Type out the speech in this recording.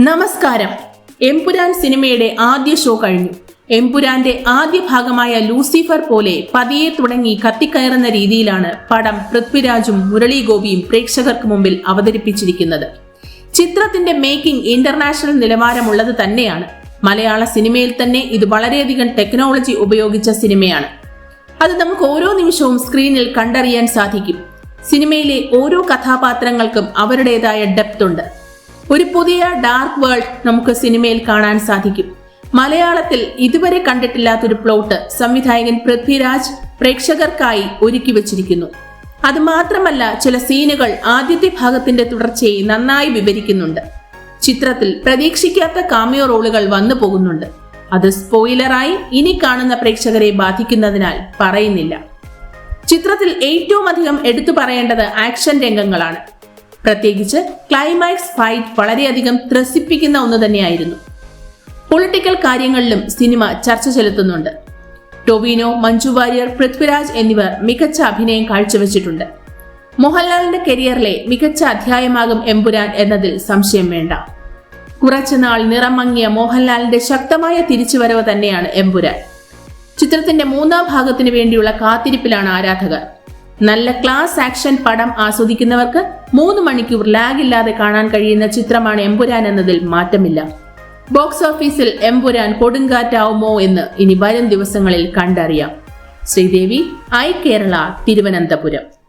നമസ്കാരം. എംപുരാൻ സിനിമയുടെ ആദ്യ ഷോ കഴിഞ്ഞു. എംപുരാന്റെ ആദ്യ ഭാഗമായ ലൂസിഫർ പോലെ പതിയെ തുടങ്ങി കത്തിക്കയറുന്ന രീതിയിലാണ് പടം പൃഥ്വിരാജും മുരളി ഗോപിയും പ്രേക്ഷകർക്ക് മുമ്പിൽ അവതരിപ്പിച്ചിരിക്കുന്നത്. ചിത്രത്തിന്റെ മേക്കിംഗ് ഇന്റർനാഷണൽ നിലവാരമുള്ളത് തന്നെയാണ്. മലയാള സിനിമയിൽ തന്നെ ഇത് വളരെയധികം ടെക്നോളജി ഉപയോഗിച്ച സിനിമയാണ്. അത് നമുക്ക് ഓരോ നിമിഷവും സ്ക്രീനിൽ കണ്ടറിയാൻ സാധിക്കും. സിനിമയിലെ ഓരോ കഥാപാത്രങ്ങൾക്കും അവരുടേതായ ഡെപ്ത് ഉണ്ട്. ഒരു പുതിയ ഡാർക്ക് വേൾഡ് നമുക്ക് സിനിമയിൽ കാണാൻ സാധിക്കും. മലയാളത്തിൽ ഇതുവരെ കണ്ടിട്ടില്ലാത്തൊരു പ്ലോട്ട് സംവിധായകൻ പൃഥ്വിരാജ് പ്രേക്ഷകർക്കായി ഒരുക്കി വച്ചിരിക്കുന്നു. അത് മാത്രമല്ല ചില സീനുകൾ ആദ്യത്തെ ഭാഗത്തിന്റെ തുടർച്ചയെ നന്നായി വിവരിക്കുന്നുണ്ട്. ചിത്രത്തിൽ പ്രതീക്ഷിക്കാത്ത കാമിയോ റോളുകൾ വന്നു പോകുന്നുണ്ട്. അത് സ്പോയിലറായി ഇനി കാണുന്ന പ്രേക്ഷകരെ ബാധിക്കുന്നതിനാൽ പറയുന്നില്ല. ചിത്രത്തിൽ ഏറ്റവും അധികം എടുത്തു പറയേണ്ടത് ആക്ഷൻ രംഗങ്ങളാണ്. പ്രത്യേകിച്ച് ക്ലൈമാക്സ് ഫൈറ്റ് വളരെയധികം ത്രസിപ്പിക്കുന്ന ഒന്ന് തന്നെയായിരുന്നു. പൊളിറ്റിക്കൽ കാര്യങ്ങളിലും സിനിമ ചർച്ച ചെലുത്തുന്നുണ്ട്. ടൊവിനോ മഞ്ജു വാര്യർ പൃഥ്വിരാജ് എന്നിവർ മികച്ച അഭിനയം കാഴ്ചവെച്ചിട്ടുണ്ട്. മോഹൻലാലിന്റെ കരിയറിലെ മികച്ച അധ്യായമാകും എമ്പുരാൻ എന്നതിൽ സംശയം വേണ്ട. കുറച്ചുനാൾ നിറമങ്ങിയ മോഹൻലാലിന്റെ ശക്തമായ തിരിച്ചുവരവ് തന്നെയാണ് എമ്പുരാൻ. ചിത്രത്തിന്റെ മൂന്നാം ഭാഗത്തിന് വേണ്ടിയുള്ള കാത്തിരിപ്പിലാണ് ആരാധകർ. നല്ല ക്ലാസ് ആക്ഷൻ പടം ആസ്വദിക്കുന്നവർക്ക് മൂന്ന് മണിക്കൂർ ലാഗ് ഇല്ലാതെ കാണാൻ കഴിയുന്ന ചിത്രമാണ് എമ്പുരാൻ എന്നതിൽ മാറ്റമില്ല. ബോക്സ് ഓഫീസിൽ എമ്പുരാൻ കൊടുങ്കാറ്റാവുമോ എന്ന് ഇനി വരും ദിവസങ്ങളിൽ കണ്ടറിയാം. ശ്രീദേവി ഐ കേരള തിരുവനന്തപുരം.